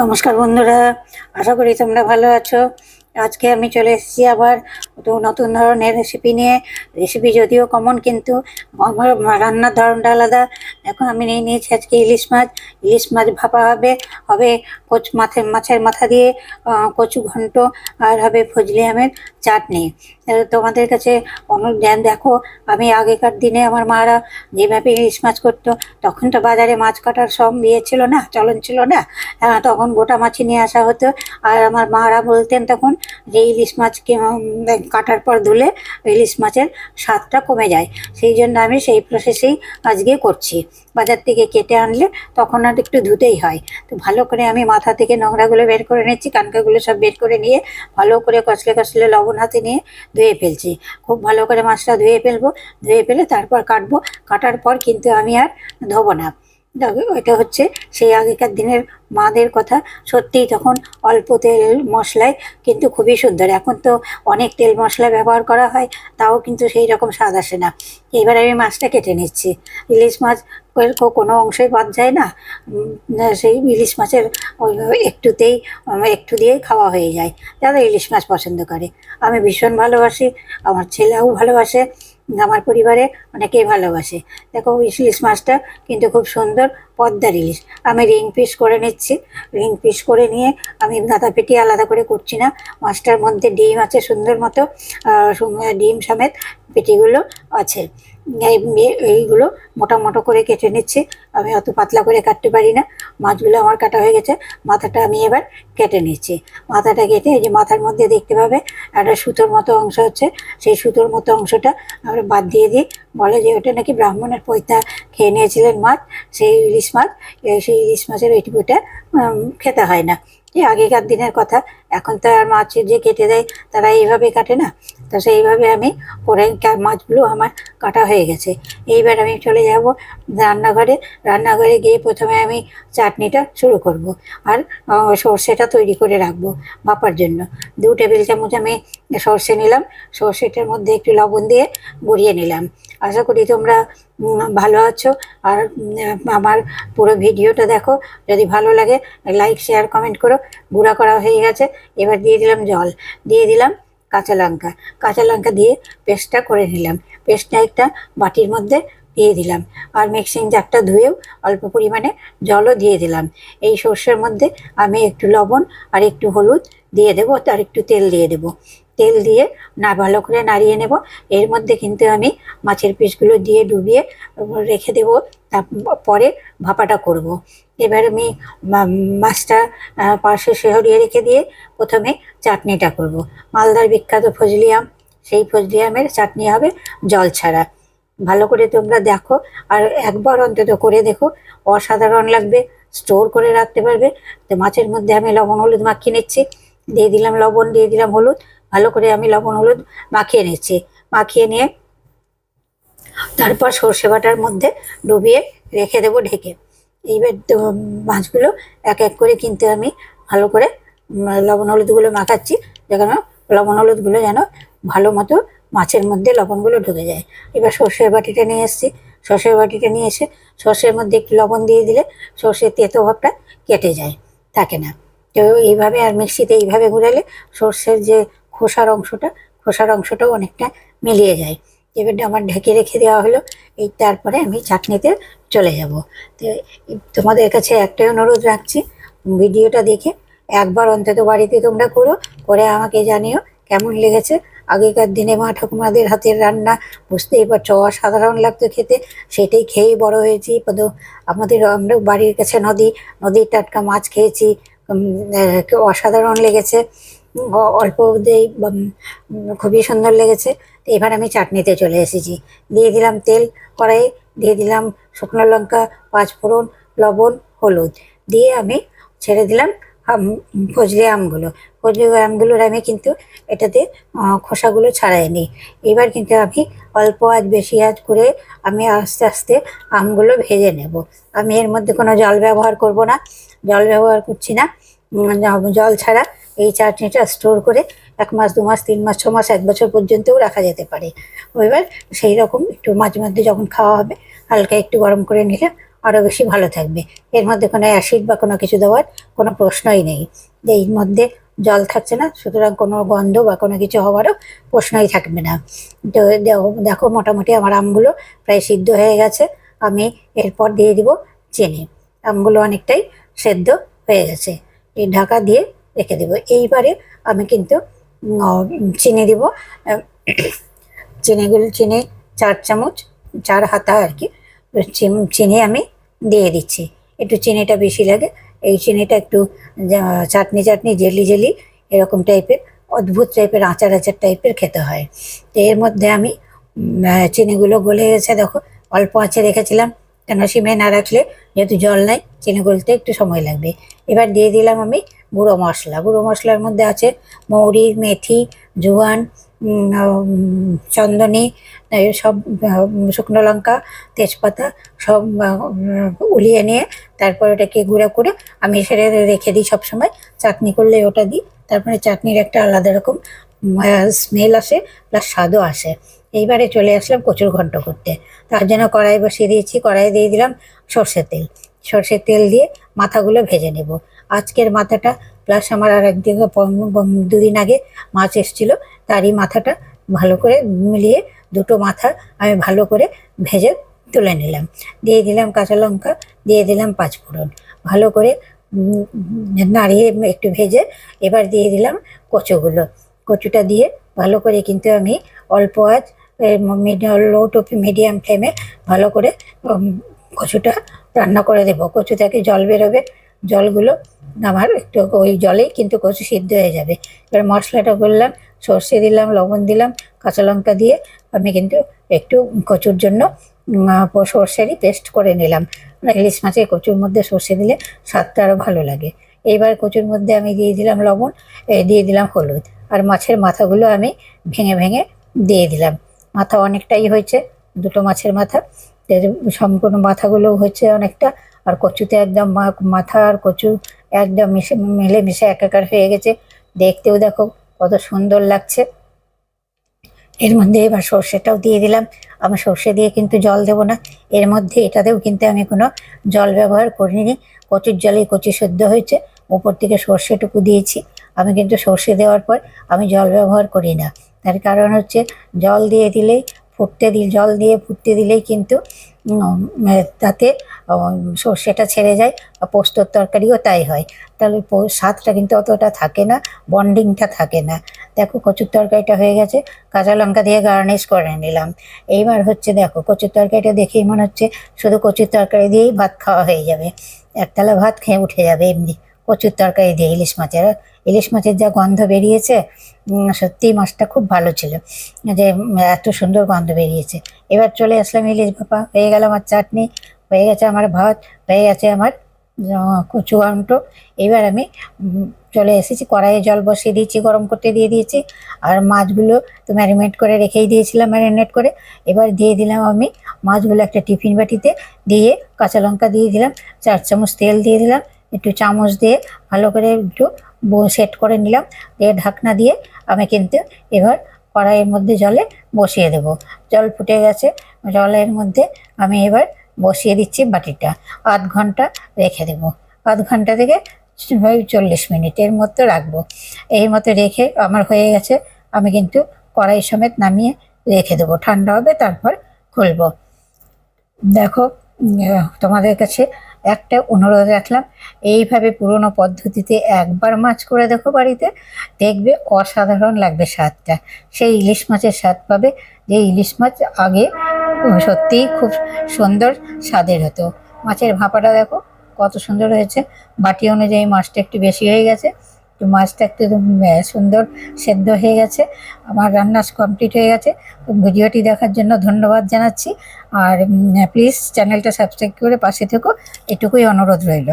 নমস্কার বন্ধুরা আশা করি তোমরা ভালো আছো। আজকে আমি চলে এসেছি আবার নতুন ধরনের রেসিপি নিয়ে। রেসিপি যদিও কমন কিন্তু আমার রান্নার ধরনটা আলাদা। এখন আমি নিয়ে নিয়েছি আজকে ইলিশ মাছ। ইলিশ মাছ ভাপা হবে হবে কচ মাছের মাছের মাথা দিয়ে কচু ঘন্ট আর হবে ফজলি আমের চাটনি। তোমাদের কাছে অনেক জ্ঞান দেখো আমি আগেকার দিনে আমার মারা যেভাবে ইলিশ মাছ করতো, তখন তো বাজারে মাছ কাটার সব ইয়ে ছিল না, চলন ছিল না। তখন গোটা মাছই নিয়ে আসা হতো। আর আমার মারা বলতেন তখন যে ইলিশ মাছকে কাটার পর ধুলে ইলিশ মাছের স্বাদটা কমে যায়। সেই জন্য আমি সেই প্রসেসেই আজকে করছি। বাজার থেকে কেটে আনলে তখন আর একটু ধুতেই হয়। তো ভালো করে আমি মাথা থেকে নোংরাগুলো বের করে নিচ্ছি, কানকাগুলো সব বের করে নিয়ে ভালো করে কচলে কচলে লবণ হাতে নিয়ে ধুয়ে ফেলছি। খুব ভালো করে মাছটা ধুয়ে ফেলব, ধুয়ে ফেলে তারপর কাটবো। কাটার পর কিন্তু আমি আর ধোবো না। এটা হচ্ছে সেই আগেকার দিনের মাদের কথা। সত্যিই তখন অল্প তেল মশলায় কিন্তু খুবই সুন্দর। এখন তো অনেক তেল মশলা ব্যবহার করা হয়, তাও কিন্তু সেই রকম স্বাদ আসে না। এবার আমি মাছটা কেটে নিচ্ছি। ইলিশ মাছ কোনো অংশই বাদ যায় না। সেই ইলিশ মাছের একটুতেই একটু দিয়েই খাওয়া হয়ে যায়। যারা ইলিশ মাছ পছন্দ করে। আমি ভীষণ ভালোবাসি, আমার ছেলেও ভালোবাসে। আমার পরিবারে অনেকেই ভালোবাসে। দেখো ইলিশ মাছটা কিন্তু খুব সুন্দর পদ্মার ইলিশ। আমি রিং পিস করে নিচ্ছি। রিং পিস করে নিয়ে আমি গাঁদা পেটি আলাদা করে করছি না। মাছটার মধ্যে ডিম আছে সুন্দর মতো। ডিম সমেত পেটিগুলো আছে। এই- এই- এইগুলো মোটা মোটো করে কেটে নিচ্ছি। আমি অত পাতলা করে কাটতে পারি না। মাছগুলো আমার কাটা হয়ে গেছে। মাথাটা আমি এবার কেটে নিচ্ছি। মাথাটা কেটে এই যে মাথার মধ্যে দেখতে পাবে একটা সুতোর মতো অংশ হচ্ছে। সেই সুতোর মতো অংশটা আমরা বাদ দিয়ে দিই। বলে যে ওটা নাকি ব্রাহ্মণের পৈতা খেয়ে নিয়েছিলেন মাছ। সেই ইলিশ মাছ সেই ইলিশ মাছের ওইটুকুটা টুকুটা খেতে হয় না। এই আগেকার দিনের কথা, এখন তো আর মাছ যে কেটে দেয়, তারা এইভাবে কাটে না। তো সেইভাবে আমি করে মাছগুলো আমার কাটা হয়ে গেছে। এইবার আমি চলে যাব রান্নাঘরে। রান্নাঘরে গিয়ে প্রথমে আমি চাটনিটা শুরু করব আর সর্ষেটা তৈরি করে রাখব ভাপার জন্য। দু টেবিল চামচ আমি সর্ষে নিলাম। সর্ষেটার মধ্যে একটু লবণ দিয়ে গুঁড়িয়ে নিলাম। আশা করি তোমরা ভালো আছো। আর আমার পুরো ভিডিওটা দেখো। যদি ভালো লাগে, লাইক, শেয়ার, কমেন্ট করো। গুঁড়া করা হয়ে গেছে। এবার দিয়ে দিলাম জল। দিয়ে দিলাম কাঁচা লঙ্কা। কাঁচা লঙ্কা দিয়ে পেস্টটা করে নিলাম। পেস্টটা একটা বাটির মধ্যে দিয়ে দিলাম। আর মিক্সিং জারটা ধুয়েও অল্প পরিমাণে জলও দিয়ে দিলাম। এই সর্ষের মধ্যে আমি একটু লবণ আর একটু হলুদ দিয়ে দেবো আর একটু তেল দিয়ে দেবো। তেল দিয়ে না ভালো করে নাড়িয়ে নেব। এর মধ্যে কিন্তু আমি মাছের পিসগুলো দিয়ে ডুবিয়ে রেখে দেবো। তারপরে ভাপাটা করব। এবার আমি মাছটা পাশে শেহরিয়ে রেখে দিয়ে প্রথমে চাটনিটা করব। মালদার বিখ্যাত ফজলি আম, সেই ফজলি আমের চাটনি হবে জল ছাড়া। ভালো করে তোমরা দেখো আর একবার অন্তত করে দেখো। অসাধারণ লাগবে, স্টোর করে রাখতে পারবে। তো মাছের মধ্যে আমি লবণ, হলুদ মাখিয়ে নিচ্ছি। দিয়ে দিলাম লবণ, দিয়ে দিলাম হলুদ। ভালো করে আমি লবণ, হলুদ মাখিয়ে নিচ্ছি। মাখিয়ে নিয়ে তারপর সর্ষে বাটার মধ্যে ডুবিয়ে রেখে দেবো ঢেকে। এইবার মাছগুলো এক এক করে কিন্তু আমি ভালো করে লবণ হলুদগুলো মাখাচ্ছি যেন লবণ হলুদগুলো যেন ভালো মতো মাছের মধ্যে লবণগুলো ঢুকে যায়। এবার সর্ষের বাটিটা নিয়ে এসেছি। সর্ষের বাটিটা নিয়ে এসে সর্ষের মধ্যে একটু লবণ দিয়ে দিলে সর্ষের তেতো ভাবটা কেটে যায়, থাকে না। তো এইভাবে আর মিক্সিতে এইভাবে ঘুরালে সর্ষের যে খোসার অংশটা, খোসার অংশটাও অনেকটা মিলিয়ে যায়। এবার আমার ঢেকে রেখে দেওয়া হলো। এই তারপরে আমি চাটনিতে চলে যাব। তো তোমাদের কাছে একটাই অনুরোধ রাখছি, ভিডিওটা দেখে একবার অন্তত বাড়িতে তোমরা করো করে আমাকে জানিও কেমন লেগেছে। আগেকার দিনে মা ঠাকুমাদের হাতের রান্না বুঝতেই পারছ, অসাধারণ লাগতো খেতে। সেটাই খেয়েই বড় হয়েছি। তো আমাদের, আমরা বাড়ির কাছে নদী, নদীর টাটকা মাছ খেয়েছি। অসাধারণ লেগেছে। অল্প দিয়ে খুবই সুন্দর লেগেছে। তো এবার আমি চাটনিতে চলে এসেছি। দিয়ে দিলাম তেল, কড়াইয়ে দিয়ে দিলাম শুকনো লঙ্কা পাঁচফোড়ন লবণ, হলুদ। দিয়ে আমি ছেড়ে দিলাম ফজলি আমগুলো। ফজলি আমগুলোর আমি কিন্তু এটাতে খোসাগুলো ছাড়াই নিই এবার কিন্তু আমি অল্প আজ বেশি আজ করে আমি আস্তে আস্তে আমগুলো ভেজে নেব। আমি এর মধ্যে কোনো জল ব্যবহার করব না। জল ব্যবহার করছি না। জল ছাড়া এই চাটনিটা স্টোর করে এক মাস, দু মাস, তিন মাস, ছ মাস, এক বছর পর্যন্তও রাখা যেতে পারে। এবার সেই রকম একটু মাঝে মধ্যে যখন খাওয়া হবে, হালকা একটু গরম করে নিলে আরও বেশি ভালো থাকবে। এর মধ্যে কোনো অ্যাসিড বা কোনো কিছু দেওয়ার কোনো প্রশ্নই নেই। এর মধ্যে জল থাকছে না, সুতরাং কোনো গন্ধ বা কোনো কিছু হওয়ারও প্রশ্নই থাকবে না। তো দেখো মোটামুটি আমার আমগুলো প্রায় সিদ্ধ হয়ে গেছে। আমি এরপর দিয়ে দিব চিনি। আমগুলো অনেকটাই সেদ্ধ হয়ে গেছে। এই ঢাকা দিয়ে রেখে দেবো। এইবারে আমি কিন্তু চিনি দিব। চিনিগুলো চিনি চার চামচ, চার হাতা আর কি। চিনি আমি দিয়ে দিচ্ছি। একটু চিনিটা বেশি লাগে। এই চিনিটা একটু চাটনি চাটনি, জেলি জেলি এরকম টাইপের, অদ্ভুত টাইপের, আচার আচার টাইপের খেতে হয়। তো এর মধ্যে আমি চিনিগুলো গলে গেছে। দেখো, অল্প আঁচে রেখেছিলাম। কেন, সিমে না রাখলে যেহেতু জল নাই চিনি গলতে একটু সময় লাগবে। এবার দিয়ে দিলাম আমি গুঁড়ো মশলা। গুঁড়ো মশলার মধ্যে আছে মৌরি, মেথি, জোয়ান চন্দনী সব শুকনো লঙ্কা, তেজপাতা সব উলিয়ে নিয়ে তারপর ওটাকে গুঁড়ো করে আমি সেটা রেখে দিই সবসময়। চাটনি করলে ওটা দিই। তারপরে চাটনির একটা আলাদা রকম স্মেল আসে প্লাস স্বাদও আসে। এইবারে চলে আসলাম কচুর ঘন্ট করতে। তার জন্য কড়াই বসিয়ে দিয়েছি। কড়াই দিয়ে দিলাম সর্ষের তেল। সর্ষের তেল দিয়ে মাথাগুলো ভেজে নেব। আজকের মাথাটা প্লাস আমার আর পম- দুদিন আগে মাছ এসেছিল, তারই মাথাটা ভালো করে মিলিয়ে দুটো মাথা আমি ভালো করে ভেজে তুলে নিলাম। দিয়ে দিলাম কাঁচা লঙ্কা, দিয়ে দিলাম পাঁচফোড়ন ভালো করে নাড়িয়ে একটু ভেজে এবার দিয়ে দিলাম কচুগুলো। কচুটা দিয়ে ভালো করে কিন্তু আমি অল্প মিডিয়াম লো টু মিডিয়াম ফ্লেমে ভালো করে কচুটা রান্না করে দেবো। কচু থেকে জল বেরোবে, জলগুলো আমার একটু ওই জলেই কিন্তু কচু সিদ্ধ হয়ে যাবে। এবার মশলাটা করলাম, সর্ষে দিলাম, লবণ দিলাম, কাঁচা লঙ্কা দিয়ে আমি কিন্তু একটু কচুর জন্য সর্ষেরই পেস্ট করে নিলাম। ইলিশ মাছের কচুর মধ্যে সর্ষে দিলে স্বাদটা আরও ভালো লাগে। এইবার কচুর মধ্যে আমি দিয়ে দিলাম লবণ দিয়ে দিলাম হলুদ। আর মাছের মাথাগুলো আমি ভেঙে ভেঙে দিয়ে দিলাম। মাথা অনেকটাই হয়েছে, দুটো মাছের মাথা। সম্পূর্ণ মাথাগুলো হচ্ছে অনেকটা। আর কচুতে একদম মাথা আর কচু একদম মিশে মিলে মিশে একাকার হয়ে গেছে। দেখতেও দেখো কত সুন্দর লাগছে। এর মধ্যে এবার সর্ষেটাও দিয়ে দিলাম। আমি সর্ষে দিয়ে কিন্তু জল দেবো না। এর মধ্যে এটাতেও কিন্তু আমি কোনো জল ব্যবহার করিনি। কচুর জলে কচু সেদ্ধ হয়েছে। উপর থেকে সর্ষেটুকু দিয়েছি। আমি কিন্তু সর্ষে দেওয়ার পর আমি জল ব্যবহার করি না। তার কারণ হচ্ছে জল দিয়ে দিলেই ফুটতে দিই জল দিয়ে ফুটতে দিলেই কিন্তু তাতে সর্ষেটা ছেড়ে যায়, আর পোস্তর তরকারিও তাই হয়। তাহলে স্বাদটা কিন্তু অতটা থাকে না বন্ডিংটা থাকে না। দেখো কচুর তরকারিটা হয়ে গেছে, কাঁচা লঙ্কা দিয়ে গার্নিশ করে নিলাম। এইবার হচ্ছে দেখো, কচুর তরকারিটা দেখেই মনে হচ্ছে শুধু কচুর তরকারি দিয়েই ভাত খাওয়া হয়ে যাবে। একতলা ভাত খেয়ে উঠে যাবে এমনি, কচুর তরকারি দিয়ে ইলিশ মাছের। ইলিশ মাছের যা গন্ধ বেরিয়েছে উম, সত্যি মাছটা খুব ভালো ছিল। যে এত সুন্দর গন্ধ বেরিয়েছে। এবার চলে আসলাম ইলিশ ভাপা। হয়ে গেল আমার চাটনি হয়ে গেছে আমার ভাত হয়ে গেছে আমার কচু ঘন্ট এবার আমি চলে এসেছি কড়াইয়ে জল বসিয়ে দিয়েছি গরম করতে দিয়ে দিয়েছি। আর মাছগুলো তো ম্যারিনেট করে রেখেই দিয়েছিলাম ম্যারিনেট করে। এবার দিয়ে দিলাম আমি মাছগুলো একটা টিফিন বাটিতে দিয়ে কাঁচা লঙ্কা দিয়ে দিলাম চার চামচ তেল দিয়ে দিলাম একটু চামচ দিয়ে ভালো করে একটু সেট করে নিলাম, দিয়ে ঢাকনা দিয়ে আমি কিন্তু এবার কড়াইয়ের মধ্যে জলে বসিয়ে দেব। জল ফুটে গেছে, জলের মধ্যে আমি এবার বসিয়ে দিচ্ছি বাটিটা। আধ ঘণ্টা রেখে দেবো। আধ ঘণ্টা থেকে চল্লিশ মিনিটের মতো রাখব। এই মতো রেখে আমার হয়ে গেছে, আমি কিন্তু কড়াই সমেত নামিয়ে রেখে দেবো। ঠান্ডা হবে, তারপর খুলবো। দেখো তোমাদের কাছে একটা অনুরোধ রাখলাম, এইভাবে পুরনো পদ্ধতিতে একবার মাছ করে দেখো বাড়িতে, দেখবে অসাধারণ লাগবে স্বাদটা। সেই ইলিশ মাছের স্বাদ পাবে, যে ইলিশ মাছ আগে সত্যিই খুব সুন্দর স্বাদের হতো। মাছের ভাপাটা দেখো কত সুন্দর হয়েছে, বাটি অনুযায়ী মাছটা একটু বেশি হয়ে গেছে। মাছটা একটু সুন্দর সেদ্ধ হয়ে গেছে। আমার রান্না কমপ্লিট হয়ে গেছে। ভিডিওটি দেখার জন্য ধন্যবাদ জানাচ্ছি। আর প্লিজ চ্যানেলটা সাবস্ক্রাইব করে পাশে থেকো। এটুকুই অনুরোধ রইল।